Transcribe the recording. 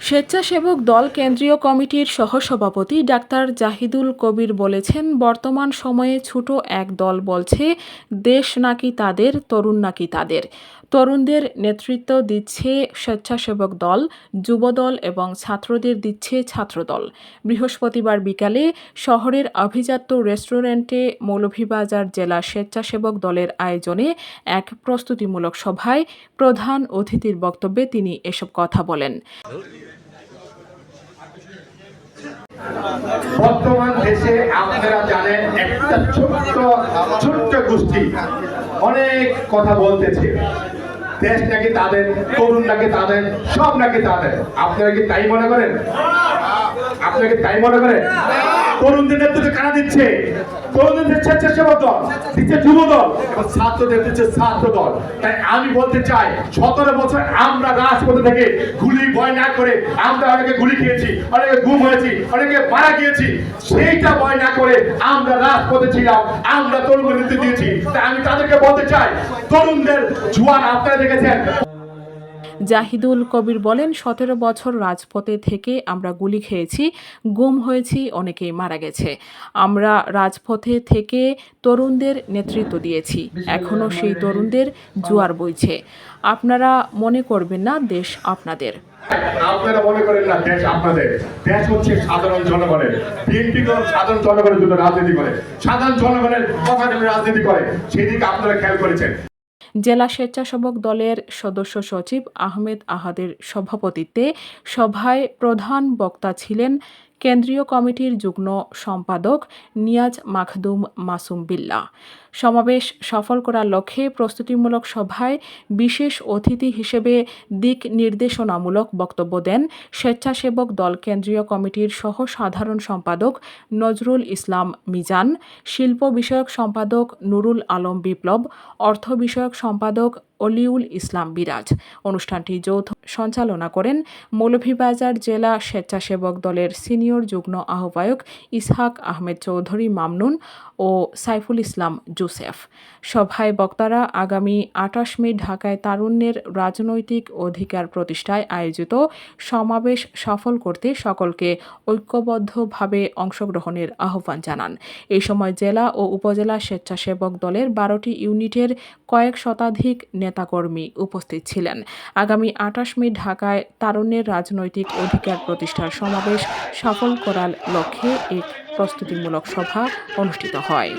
স্বেচ্ছাসেবক দল কেন্দ্রীয় কমিটির সহসভাপতি ডাক্তার জাহিদুল কবির বলেছেন, বর্তমান সময়ে ছোট এক দল বলছে, দেশ নাকি তাদের, তরুণ নাকি তাদের। তরুণদের নেতৃত্ব দিচ্ছে স্বেচ্ছাসেবক দল, যুবদল এবং ছাত্রদের দিচ্ছে ছাত্রদল। বৃহস্পতিবার বিকালে শহরের আভিজাত্য রেস্টুরেন্টে মৌলভীবাজার জেলা স্বেচ্ছাসেবক দলের আয়োজনে এক প্রস্তুতিমূলক সভায় প্রধান অতিথির বক্তব্যে তিনি এসব কথা বলেন। বর্তমান দেশে আপনারা জানেন একটা ছোট্ট ছোট্ট গোষ্ঠী। অনেক কথা বলতেছে। দেশ নাকি তাদের, তরুণ নাকি তাদের, সব নাকি তাদের। আপনারা কি তাই মনে করেন? আপনারা কি তাই মনে করেন? তরুণদের দিচ্ছে? তরুণদের স্বেচ্ছাসেবক দল দিচ্ছে যুব দল এবং ছাত্রদের দিচ্ছে ছাত্র দল তাই আমি বলতে চাই, সতেরো বছর আমরা রাজপথে থেকে গুলি ভয় না করে আমরা অনেকে গুলি খেয়েছি, অনেকে গুম হয়েছি, অনেকে মারা গিয়েছি, সেইটা ভয় না করে আমরা রাজপথে ছিলাম, আমরা তরুণদের নেতৃত্ব দিয়েছি। তাই আমি তাদেরকে বলতে চাই, তরুণদের জোয়ার আপনারা জাহিদুল কবির বলেন সতেরো বছর রাজপথে থেকে আমরা গুলি খেয়েছি গুম হয়েছি অনেকেই মারা গেছে। আমরা রাজপথে থেকে তরুণদের নেতৃত্ব দিয়েছি এখনও সেই তরুণদের জোয়ার বইছে। আপনারা মনে করবেন না দেশ আপনাদের। আপনারা মনে করেন না দেশ আপনাদের। দেশ হচ্ছে সাধারণ জনগণের। বিএনপি দল সাধারণ জনগণের জন্য রাজনীতি করে। সাধারণ জনগণের কথা রাজনীতি করে সেদিকে আপনারা খেয়াল করেছেন। জেলা স্বেচ্ছাসেবক দলের সদস্য সচিব আহমেদ আহাদের সভাপতিত্বে সভায় প্রধান বক্তা ছিলেন কেন্দ্রীয় কমিটির যুগ্ম সম্পাদক নিয়াজ মাখদুম মাসুম বিল্লাহ সমাবেশ সফল করার লক্ষ্যে প্রস্তুতিমূলক সভায় বিশেষ অতিথি হিসেবে দিক নির্দেশনামূলক বক্তব্য দেন স্বেচ্ছাসেবক দল কেন্দ্রীয় কমিটির সহ সাধারণ সম্পাদক নজরুল ইসলাম মিজান, শিল্প বিষয়ক সম্পাদক নুরুল আলম বিপ্লব, অর্থ বিষয়ক সম্পাদক অলিউল ইসলাম বিরাজ। অনুষ্ঠানটি যৌথ সঞ্চালনা করেন মৌলভীবাজার জেলা স্বেচ্ছাসেবক দলের সিনিয়র যুগ্ম আহ্বায়ক ইসহাক আহমেদ চৌধুরী মামনুন ও সাইফুল ইসলাম জোসেফ। সভায় বক্তারা আগামী আঠাশ মে ঢাকায় তারুণ্যের রাজনৈতিক অধিকার প্রতিষ্ঠায় আয়োজিত সমাবেশ সফল করতে সকলকে ঐক্যবদ্ধভাবে অংশগ্রহণের আহ্বান জানান। এই সময় জেলা ও উপজেলা স্বেচ্ছাসেবক দলের বারোটি ইউনিটের কয়েক শতাধিক নেতাকর্মী উপস্থিত ছিলেন। আগামী আঠাশ মে ঢাকায় তারুণ্যের রাজনৈতিক অধিকার প্রতিষ্ঠার সমাবেশ সফল করার লক্ষ্যে এক প্রস্তুতিমূলক সভা অনুষ্ঠিত হয়।